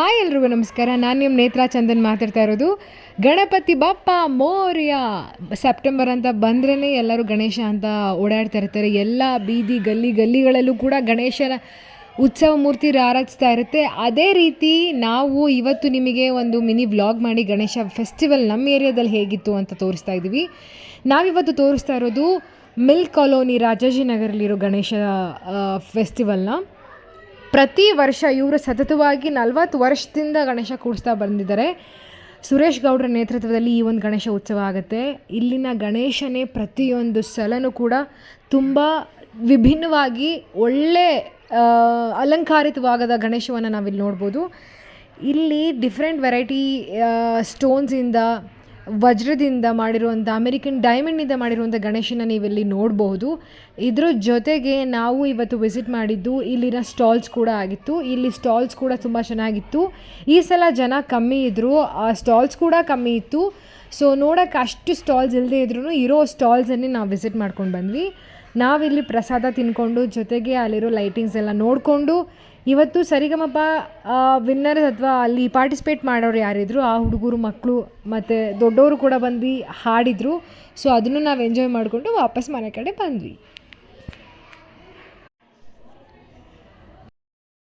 Hi ಎಲ್ರಿಗೂ ನಮಸ್ಕಾರ. ನಾನು ನಿಮ್ಮ ನೇತ್ರಾ ಚಂದನ್ ಮಾತಾಡ್ತಾ ಇರೋದು. ಗಣಪತಿ ಬಪ್ಪ ಮೋರ್ಯ. ಸೆಪ್ಟೆಂಬರ್ ಅಂತ ಬಂದ್ರೇ ಎಲ್ಲರೂ ಗಣೇಶ ಅಂತ ಓಡಾಡ್ತಾ ಇರ್ತಾರೆ. ಎಲ್ಲ ಬೀದಿ ಗಲ್ಲಿ ಗಲ್ಲಿಗಳಲ್ಲೂ ಕೂಡ ಗಣೇಶನ ಉತ್ಸವ ಮೂರ್ತಿ ರಾರಾಜಿಸ್ತಾ ಇರುತ್ತೆ. ಅದೇ ರೀತಿ ನಾವು ಇವತ್ತು ನಿಮಗೆ ಒಂದು ಮಿನಿ ವ್ಲಾಗ್ ಮಾಡಿ ಗಣೇಶ ಫೆಸ್ಟಿವಲ್ ನಮ್ಮ ಏರಿಯಾದಲ್ಲಿ ಹೇಗಿತ್ತು ಅಂತ ತೋರಿಸ್ತಾ ಇದ್ದೀವಿ. ನಾವಿವತ್ತು ತೋರಿಸ್ತಾ ಇರೋದು ಮಿಲ್ಕ್ ಕಾಲೋನಿ ರಾಜಾಜಿನಗರಲ್ಲಿರೋ ಗಣೇಶ ಫೆಸ್ಟಿವಲ್ನ. ಪ್ರತಿ ವರ್ಷ ಇವರು ಸತತವಾಗಿ ನಲವತ್ತು ವರ್ಷದಿಂದ ಗಣೇಶ ಕೂಡಿಸ್ತಾ ಬಂದಿದ್ದಾರೆ. ಸುರೇಶ್ ಗೌಡ್ರ ನೇತೃತ್ವದಲ್ಲಿ ಈ ಒಂದು ಗಣೇಶ ಉತ್ಸವ ಆಗುತ್ತೆ. ಇಲ್ಲಿನ ಗಣೇಶನೇ ಪ್ರತಿಯೊಂದು ಸಲನೂ ಕೂಡ ತುಂಬ ವಿಭಿನ್ನವಾಗಿ ಒಳ್ಳೆ ಅಲಂಕಾರಿತವಾಗದ ಗಣೇಶವನ್ನು ನಾವಿಲ್ಲಿ ನೋಡ್ಬೋದು. ಇಲ್ಲಿ ಡಿಫ್ರೆಂಟ್ ವೆರೈಟಿ ಸ್ಟೋನ್ಸಿಂದ ವಜ್ರದಿಂದ ಮಾಡಿರುವಂಥ ಅಮೆರಿಕನ್ ಡೈಮಂಡ್ನಿಂದ ಮಾಡಿರುವಂಥ ಗಣೇಶನ ನೀವಿಲ್ಲಿ ನೋಡಬಹುದು. ಇದ್ರ ಜೊತೆಗೆ ನಾವು ಇವತ್ತು ವಿಸಿಟ್ ಮಾಡಿದ್ದು ಇಲ್ಲಿನ ಸ್ಟಾಲ್ಸ್ ಕೂಡ ಆಗಿತ್ತು. ಇಲ್ಲಿ ಸ್ಟಾಲ್ಸ್ ಕೂಡ ತುಂಬ ಚೆನ್ನಾಗಿತ್ತು. ಈ ಸಲ ಜನ ಕಮ್ಮಿ ಇದ್ದರು ಆ ಸ್ಟಾಲ್ಸ್ ಕೂಡ ಕಮ್ಮಿ ಇತ್ತು. ಸೊ ನೋಡೋಕ್ಕೆ ಅಷ್ಟು ಸ್ಟಾಲ್ಸ್ ಇಲ್ಲದೆ ಇದ್ರೂ ಇರೋ ಸ್ಟಾಲ್ಸನ್ನೇ ನಾವು ವಿಸಿಟ್ ಮಾಡ್ಕೊಂಡು ಬಂದ್ವಿ. ನಾವಿಲ್ಲಿ ಪ್ರಸಾದ ತಿನ್ಕೊಂಡು ಜೊತೆಗೆ ಅಲ್ಲಿರೋ ಲೈಟಿಂಗ್ಸ್ ಎಲ್ಲ ನೋಡಿಕೊಂಡು ಇವತ್ತು ಸರಿಗಮಪ ವಿನ್ನರ್ಸ್ ಅಥವಾ ಅಲ್ಲಿ ಪಾರ್ಟಿಸಿಪೇಟ್ ಮಾಡೋರು ಯಾರಿದ್ರು, ಆ ಹುಡುಗರು ಮಕ್ಕಳು ಮತ್ತು ದೊಡ್ಡವರು ಕೂಡ ಬಂದು ಹಾಡಿದರು. ಸೊ ಅದನ್ನು ನಾವು ಎಂಜಾಯ್ ಮಾಡಿಕೊಂಡು ವಾಪಸ್ ಮನೆ ಕಡೆ ಬಂದ್ವಿ.